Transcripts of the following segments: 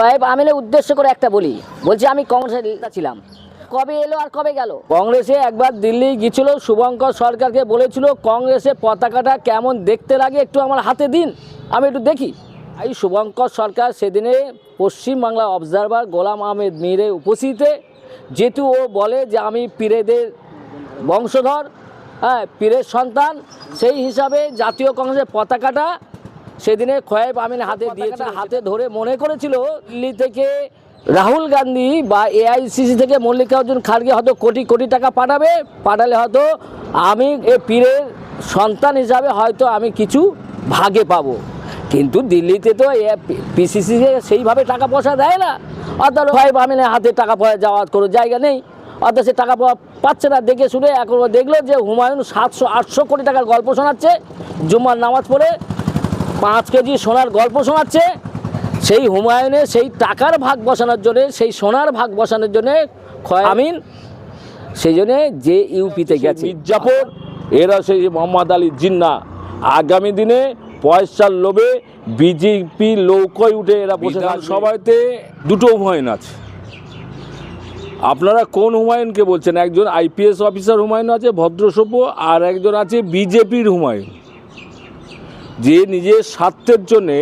সাহেব আমিনের উদ্দেশ্য করে একটা বলি। বলছি, আমি কংগ্রেসের নেতা ছিলাম। কবে এলো আর কবে গেল? কংগ্রেসে একবার দিল্লি গিয়েছিল, শুভঙ্কর সরকারকে বলেছিল কংগ্রেসের পতাকাটা কেমন দেখতে লাগে একটু আমার হাতে দিন, আমি একটু দেখি। এই শুভঙ্কর সরকার সেদিনে পশ্চিমবাংলা অবজারভার গোলাম আহমেদ মীরে উপস্থিতিতে যেহেতু ও বলে যে, আমি পীরেদের বংশধর হ্যাঁ পীরের সন্তান। সেই হিসাবে জাতীয় কংগ্রেসের পতাকাটা সেদিনে খয়েব আমিন হাতে দিয়েছে হাতে ধরে মনে করেছিল দিল্লি থেকে রাহুল গান্ধী বা এআইসিসি থেকে মল্লিকার্জুন খাড়গে হয়তো কোটি কোটি টাকা পাঠাবে। পাঠালে হয়তো আমি এ পীরের সন্তান হিসাবে হয়তো আমি কিছু ভাগে পাবো। কিন্তু দিল্লিতে তো পিসিসি সেইভাবে টাকা পয়সা দেয় না। অর্থাৎ খয়েব আমিনের হাতে টাকা পয়সা যাওয়ার কোনো জায়গা নেই। অর্থাৎ সে টাকা পাচ্ছে না দেখে শুনে এখন দেখল যে হুমায়ুন সাতশো আটশো কোটি টাকার গল্প শোনাচ্ছে। জুম্মার নামাজ পড়ে পাঁচ কেজি সোনার গল্প শোনাচ্ছে। সেই হুমায়ুনের সেই টাকার ভাগ বসানোর জন্যে সেই সোনার ভাগ বসানোর জন্যে খয় আমিন সেই জন্যে যে ইউপিতে গেছে। মির্জাপুর এরা সেই মোহাম্মদ আলী জিন্না। আগামী দিনে পয়সার লোভে বিজেপি লৌকয় উঠে এরা বসে। সবাইতে দুটো হুমায়ুন আছে। আপনারা কোন হুমায়ুনকে বলছেন? একজন আইপিএস অফিসার হুমায়ুন আছে ভদ্রসভ্য আর একজন আছে বিজেপির হুমায়ুন। যে নিজের স্বার্থের জন্যে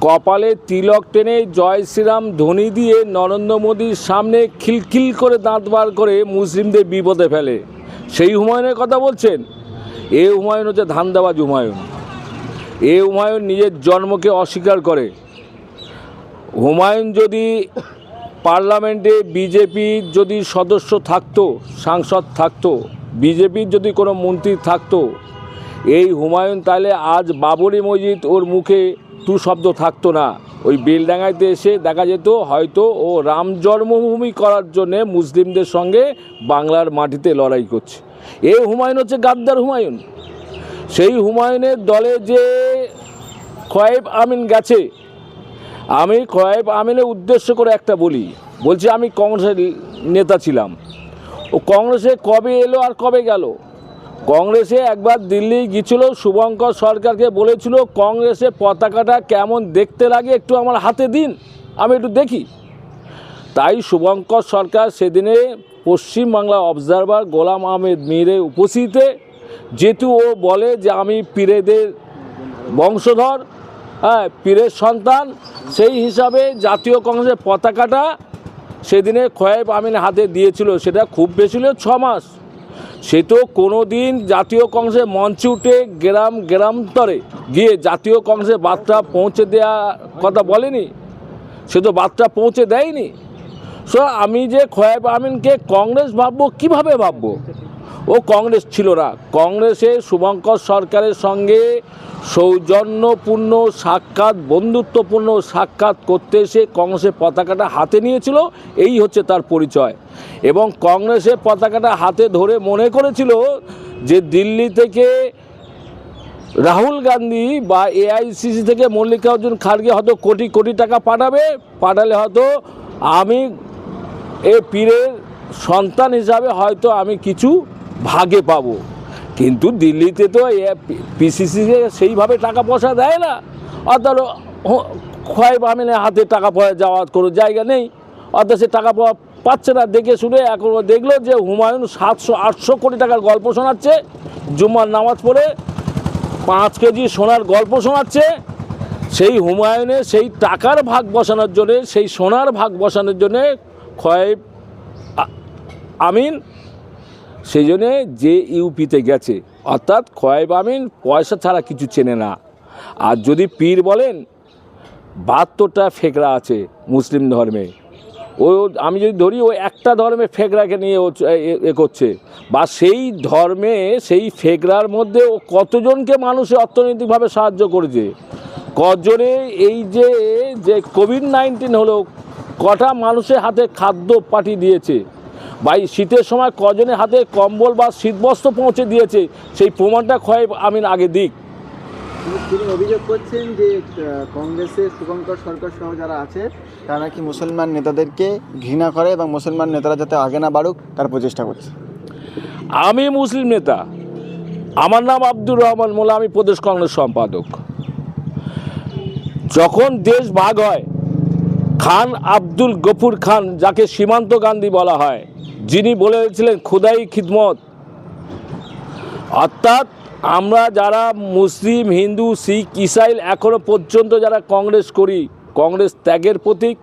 কপালে তিলক টেনে জয় শ্রীরাম ধ্বনি দিয়ে নরেন্দ্র মোদীর সামনে খিলখিল করে দাঁত বার করে মুসলিমদের বিপদে ফেলে। সেই হুমায়ুনের কথা বলছেন? এ হুমায়ুন হচ্ছে ধান্দাবাজ হুমায়ুন। এ হুমায়ুন নিজের জন্মকে অস্বীকার করে। হুমায়ুন যদি পার্লামেন্টে বিজেপির যদি সদস্য থাকতো, সাংসদ থাকতো, বিজেপির যদি কোনো মন্ত্রী থাকতো এই হুমায়ুন তাহলে আজ বাবরি মসজিদ ওর মুখে তু শব্দ থাকতো না। ওই বেলডাঙ্গাইতে এসে দেখা যেত হয়তো ও রাম জন্মভূমি করার জন্যে মুসলিমদের সঙ্গে বাংলার মাটিতে লড়াই করছে। এই হুমায়ুন হচ্ছে গাদ্দার হুমায়ুন। সেই হুমায়ুনের দলে যে খয়েব আমিন গেছে, আমি খয়েব আমিনের উদ্দেশ্য করে একটা বলি। বলছি আমি কংগ্রেসের নেতা ছিলাম। ও কংগ্রেসে কবে এলো আর কবে গেল? কংগ্রেসে একবার দিল্লি গিয়েছিল, শুভঙ্কর সরকারকে বলেছিল, কংগ্রেসে পতাকাটা কেমন দেখতে লাগে একটু আমার হাতে দিন, আমি একটু দেখি। তাই শুভঙ্কর সরকার সেদিনে পশ্চিমবাংলা অবজারভার গোলাম আহমেদ মীরে উপস্থিতিতে যেহেতু ও বলে যে, আমি পীরেদের বংশধর হ্যাঁ পীরের সন্তান, সেই হিসাবে জাতীয় কংগ্রেসের পতাকাটা সেদিনে খয়েব আমিন হাতে দিয়েছিল, সেটা খুব বেশি ছ মাস। সে তো কোনো দিন জাতীয় কংগ্রেসের মঞ্চে উঠে গ্রাম গ্রামান্তরে গিয়ে জাতীয় কংগ্রেসের বার্তা পৌঁছে দেওয়া কথা বলেনি। সে তো বার্তা পৌঁছে দেয়নি। সো আমি যে খয়াব আমিনকে কংগ্রেস ভাববো, কীভাবে ভাববো? ও কংগ্রেস ছিল না। কংগ্রেসে শুভঙ্কর সরকারের সঙ্গে সৌজন্যপূর্ণ সাক্ষাৎ, বন্ধুত্বপূর্ণ সাক্ষাৎ করতে এসে কংগ্রেসের পতাকাটা হাতে নিয়েছিল, এই হচ্ছে তার পরিচয়। এবং কংগ্রেসের পতাকাটা হাতে ধরে মনে করেছিল যে দিল্লি থেকে রাহুল গান্ধী বা এআইসিসি থেকে মল্লিকার্জুন খাড়গে হয়তো কোটি কোটি টাকা পাঠাবে, পাঠালে হয়তো আমি এ পীরের সন্তান হিসাবে হয়তো আমি কিছু ভাগে পাবো। কিন্তু দিল্লিতে তো পিসিসি সেইভাবে টাকা পয়সা দেয় না। অর্থাৎ হ- খয়েব আমিনের হাতে টাকা পয়সা যাওয়ার কোনো জায়গা নেই। অর্থাৎ সে টাকা পাচ্ছে না দেখে শুনে এখন দেখল যে হুমায়ুন সাতশো, আটশো কোটি টাকার গল্প শোনাচ্ছে। জুম্মার নামাজ পড়ে পাঁচ কেজি সোনার গল্প শোনাচ্ছে। সেই হুমায়ুনের সেই টাকার ভাগ বসানোর জন্যে, সেই সোনার ভাগ বসানোর জন্যে খয়েব আমিন সেই জন্যে যে ইউপিতে গেছে, অর্থাৎ খয়েব আমিন পয়সা ছাড়া কিছু চেনে না। আর যদি পীর বলেন, বাহাত্তরটা ফেকরা আছে মুসলিম ধর্মে। ও আমি যদি ধরি, ও একটা ধর্মে ফেকরাকে নিয়ে ও এ- করছে। বা সেই ধর্মে, সেই ফেকরার মধ্যে ও কতজনকে মানুষে অর্থনৈতিকভাবে সাহায্য করেছে? কজনে এই যে যে কোভিড নাইন্টিন হলো, কটা মানুষের হাতে খাদ্য পাঠিয়ে দিয়েছে? বা শীতের সময় কজনের হাতে কম্বল বা শীতবস্ত্র পৌঁছে দিয়েছে সেই প্রমাণটা ক্ষয় আমি আগে দিক। তিনি- তিনি অভিযোগ করছেন যে কংগ্রেসের শুভঙ্কর সরকার সহ যারা আছে তারা নাকি মুসলমান নেতাদেরকে ঘৃণা করে এবং মুসলমান নেতারা যাতে আগে না বাড়ুক তার প্রচেষ্টা করছে। আমি মুসলিম নেতা। আমার নাম আব্দুর রহমান মোল্লা আমি প্রদেশ কংগ্রেস সম্পাদক। যখন দেশ ভাগ হয় খান আব্দুল গফুর খান, যাকে সীমান্ত গান্ধী বলা হয়, যিনি বলেছিলেন খুদাই খিদমত। অর্থাৎ আমরা যারা মুসলিম, হিন্দু, শিখ, ইসাইল এখনও পর্যন্ত যারা কংগ্রেস করি, কংগ্রেস ত্যাগের প্রতীক,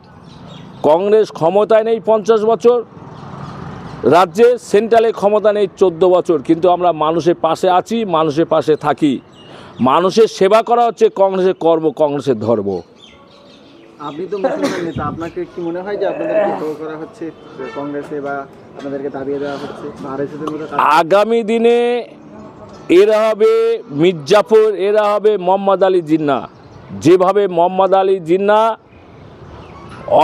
কংগ্রেস ক্ষমতায় নেই পঞ্চাশ বছর, রাজ্যে সেন্ট্রালে ক্ষমতা নেই চোদ্দ বছর, কিন্তু আমরা মানুষের পাশে আছি, মানুষের পাশে থাকি। মানুষের সেবা করা হচ্ছে কংগ্রেসের কর্ম, কংগ্রেসের ধর্ম। আপনি তো মুসলমান নেতা আপনাকে কি মনে হয় যে আপনাদেরকে ভোগ করা হচ্ছে কংগ্রেসে বা আপনাদেরকে দাবিয়ে দেওয়া হচ্ছে? আগামী দিনে এরা হবে মির্জাফর এরা হবে মোহাম্মদ আলী জিন্না। যেভাবে মোহাম্মদ আলী জিন্না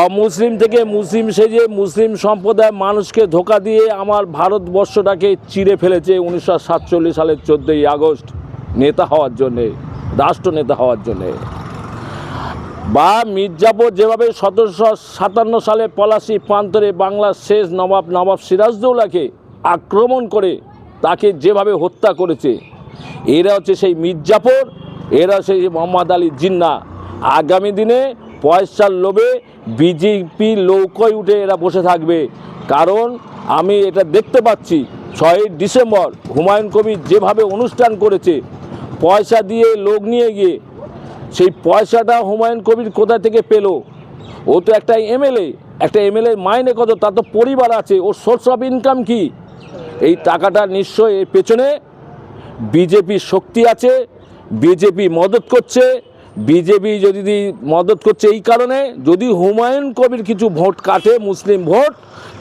অমুসলিম থেকে মুসলিম সেজে মুসলিম সম্প্রদায় মানুষকে ধোকা দিয়ে আমার ভারতবর্ষটাকে চিরে ফেলেছে উনিশশো সাতচল্লিশ সালের চোদ্দোই আগস্ট নেতা হওয়ার জন্যে রাষ্ট্রনেতা হওয়ার জন্যে। বা মির্জাপুর যেভাবে সতেরোশো সাতান্ন সালে পলাশি প্রান্তরে বাংলার শেষ নবাব নবাব সিরাজদৌলাকে আক্রমণ করে তাকে যেভাবে হত্যা করেছে, এরা হচ্ছে সেই মির্জাপুর, এরা সেই মোহাম্মদ আলী জিন্না। আগামী দিনে পয়সার লোভে বিজেপি লৌকোয় উঠে এরা বসে থাকবে। কারণ আমি এটা দেখতে পাচ্ছি, ছয়ই ডিসেম্বর হুমায়ুন কবির যেভাবে অনুষ্ঠান করেছে, পয়সা দিয়ে লোক নিয়ে গিয়ে সেই পয়সাটা হুমায়ুন কবির কোথা থেকে পেল? ও তো একটা এমএলএ একটা এমএলএ মাইনে কত? তার তো পরিবার আছে, ওর সোর্স অফ ইনকাম কি? এই টাকাটা নিশ্চয় এর পেছনে বিজেপির শক্তি আছে বিজেপি মদত করছে বিজেপি যদি মদত করছে এই কারণে, যদি হুমায়ুন কবির কিছু ভোট কাটে, মুসলিম ভোট,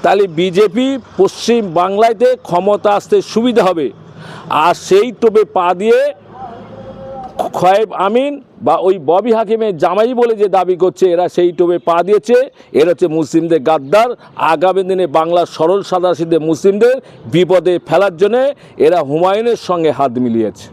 তাহলে বিজেপি পশ্চিম বাংলাতে ক্ষমতা আসতে সুবিধা হবে। আর সেই টোপে পা দিয়ে খয়েব আমিন বা ওই ববি হাকিমের জামাই বলে যে দাবি করছে, এরা সেই টোপে পা দিয়েছে। এরা হচ্ছে মুসলিমদের গাদ্দার। আগামী দিনে বাংলার সরল সাদাসীদের মুসলিমদের বিপদে ফেলার জন্যে এরা হুমায়ুনের সঙ্গে হাত মিলিয়েছে।